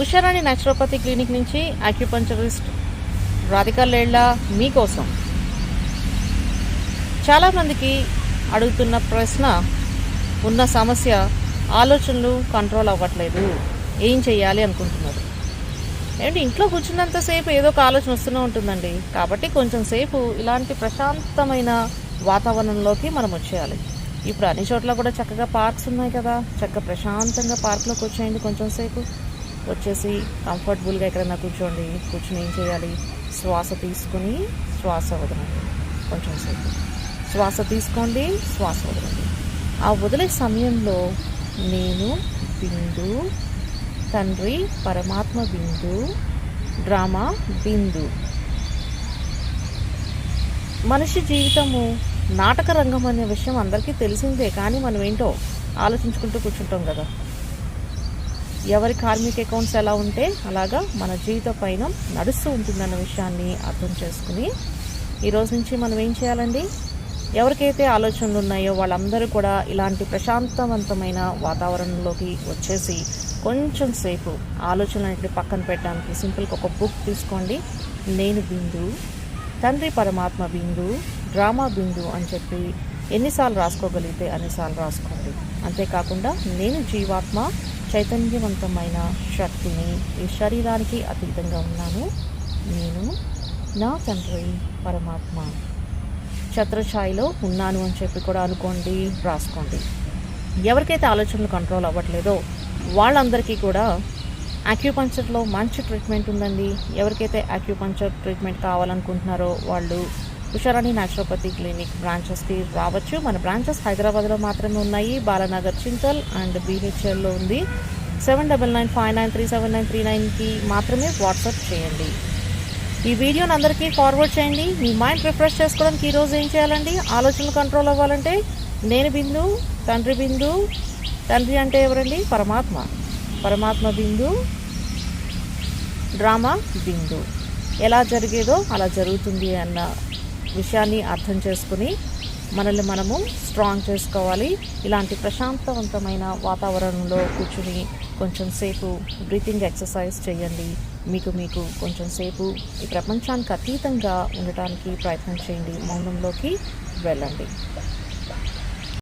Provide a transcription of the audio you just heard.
Usharani naturopathy clinic నుంచి ఆక్యుపంచరిస్ట్ రాధికా లేళ్ళ మీకోసం. చాలామందికి అడుగుతున్న ప్రశ్న ఉన్న సమస్య ఆలోచనలు కంట్రోల్ అవ్వట్లేదు. ఏం చేయాలి అనుకుంటున్నారు? ఏంటి ఇంట్లో కూర్చున్నంతసేపు ఏదో ఒక ఆలోచన వస్తూనే ఉంటుందండి. కాబట్టి కొంచెం సేపు ఇలాంటి ప్రశాంతమైన వాతావరణంలోకి మనం వచ్చేయాలి. ఇప్పుడు అన్ని చోట్ల కూడా చక్కగా పార్క్స్ ఉన్నాయి కదా. చక్కగా ప్రశాంతంగా పార్క్లోకి వచ్చేయండి కొంచెం సేపు. వచ్చేసి కంఫర్టబుల్గా ఎక్కడైనా కూర్చోండి కూర్చుని ఏం చేయాలి? శ్వాస తీసుకుని శ్వాస వదలండి. కొంచెం సేపు. శ్వాస తీసుకోండి శ్వాస వదలండి. ఆ వదిలే సమయంలో నేను బిందు తండ్రి పరమాత్మ బిందు డ్రామా బిందు. మనిషి జీవితము నాటక రంగం అనే విషయం అందరికీ తెలిసిందే కానీ మనం ఏంటో ఆలోచించుకుంటూ కూర్చుంటాం కదా. ఎవరి కార్మిక అకౌంట్స్ ఎలా ఉంటే అలాగా మన జీవిత పైన నడుస్తూ ఉంటుందన్న విషయాన్ని అర్థం చేసుకుని ఈరోజు నుంచి మనం ఏం చేయాలండి? ఎవరికైతే ఆలోచనలు ఉన్నాయో వాళ్ళందరూ కూడా ఇలాంటి ప్రశాంతవంతమైన వాతావరణంలోకి వచ్చేసి కొంచెం సేపు ఆలోచనలన్నింటినీ పక్కన పెట్టడానికి సింపుల్గా ఒక బుక్ తీసుకోండి. నేను బిందు తండ్రి పరమాత్మ బిందు డ్రామా బిందు అని చెప్పి ఎన్నిసార్లు రాసుకోగలిగితే అన్నిసార్లు రాసుకోండి. అంతేకాకుండా నేను జీవాత్మ చైతన్యవంతమైన శక్తిని ఈ శరీరానికి అతీతంగా ఉన్నాను. నేను నా తండ్రి పరమాత్మ. ఛత్రఛాయిలో ఉన్నాను అని చెప్పి కూడా అనుకోండి రాసుకోండి. ఎవరికైతే ఆలోచనలు కంట్రోల్ అవ్వట్లేదో వాళ్ళందరికీ కూడా అక్యూపంచర్లో మంచి ట్రీట్మెంట్ ఉందండి. ఎవరికైతే అక్యూపంచర్ ట్రీట్మెంట్ కావాలనుకుంటున్నారో వాళ్ళు ఉషారాణి న్యాచురోపతి క్లినిక్ బ్రాంచెస్కి రావచ్చు. మన బ్రాంచెస్ హైదరాబాద్లో మాత్రమే ఉన్నాయి. బాలానగర్ చింతల్ అండ్ బీహెచ్ఎల్లో ఉంది. Seven double nine five nine three seven nine three నైన్కి మాత్రమే వాట్సాప్ చేయండి. ఈ వీడియోని అందరికీ ఫార్వర్డ్ చేయండి. మీ మైండ్ రిఫ్రెష్ చేసుకోవడానికి ఈరోజు ఏం చేయాలండి? ఆలోచనలు కంట్రోల్ అవ్వాలంటే నేను బిందు తండ్రి బిందు. తండ్రి అంటే ఎవరండి? పరమాత్మ. పరమాత్మ బిందు డ్రామా బిందు. ఎలా జరిగేదో అలా జరుగుతుంది అన్న విషయాన్ని అర్థం చేసుకుని మనల్ని మనము స్ట్రాంగ్ చేసుకోవాలి. ఇలాంటి ప్రశాంతవంతమైన వాతావరణంలో కూర్చుని కొంచెం సేపు బ్రీతింగ్ ఎక్సర్సైజ్ చేయండి. మీకు మీకు కొంచెం సేపు ఈ ప్రపంచానికి అతీతంగా ఉండటానికి ప్రయత్నం చేయండి. మౌనంలోకి వెళ్ళండి.